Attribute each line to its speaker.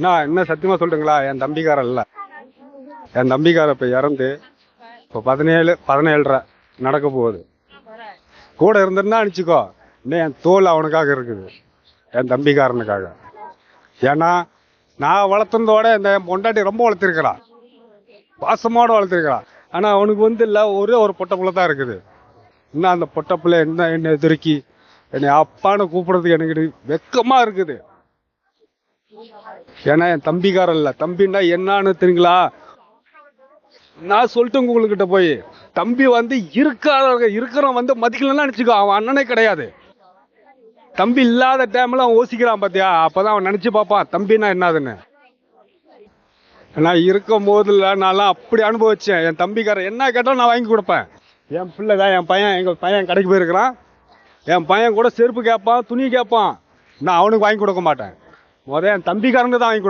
Speaker 1: என்ன என்ன சத்தியமா சொல்லிட்டுங்களா என் தம்பிக்காரன் இல்லை என் தம்பிக்கார இப்போ இறந்து இப்போ பதினேழு பதினேழரை நடக்க போகுது. கூட இருந்திருந்தா அனுப்பிச்சிக்கோ. இன்னும் என் தோல் அவனுக்காக இருக்குது. என் தம்பிக்காரனுக்காக. ஏன்னா நான் வளர்த்துனதோட இந்த என் பொண்டாட்டி ரொம்ப வளர்த்திருக்கிறான் பாசமோட வளர்த்திருக்கிறான் ஆனால் அவனுக்கு வந்து இல்லை ஒரே ஒரு பொட்டை தான் இருக்குது. இன்னும் அந்த பொட்டை புள்ள என்ன என்னை எதிர்க்கி என்னை அப்பான்னு கூப்பிடுறதுக்கு எனக்கு வெக்கமாக இருக்குது. ஏன்னா என் தம்பிக்காரன் இல்லை தம்பின்னா என்னன்னு தெரியுங்களா? நான் சொல்லிட்டு உங்ககிட்ட போய் தம்பி வந்து இருக்காத இருக்கிறவன் வந்து மதிக்கலன்னா நினச்சிக்கோ அவன் அண்ணனே கிடையாது. தம்பி இல்லாத டைம்ல அவன் யோசிக்கிறான் பாத்தியா? அப்பதான் அவன் நினைச்சு பார்ப்பான் தம்பின்னா என்னதுன்னு. நான் இருக்கும் போதுல நான்லாம் அப்படி அனுபவிச்சேன். என் தம்பிக்காரன் என்ன கேட்டாலும் நான் வாங்கி கொடுப்பேன். என் பிள்ளை தான் என் பையன் எங்க பையன் கடைக்கு போயிருக்கிறான். என் பையன் கூட செருப்பு கேட்பான் துணி கேட்பான். நான் அவனுக்கு வாங்கி கொடுக்க மாட்டேன். முத என் தம்பிக்காரங்க தான் வாங்கி கொடு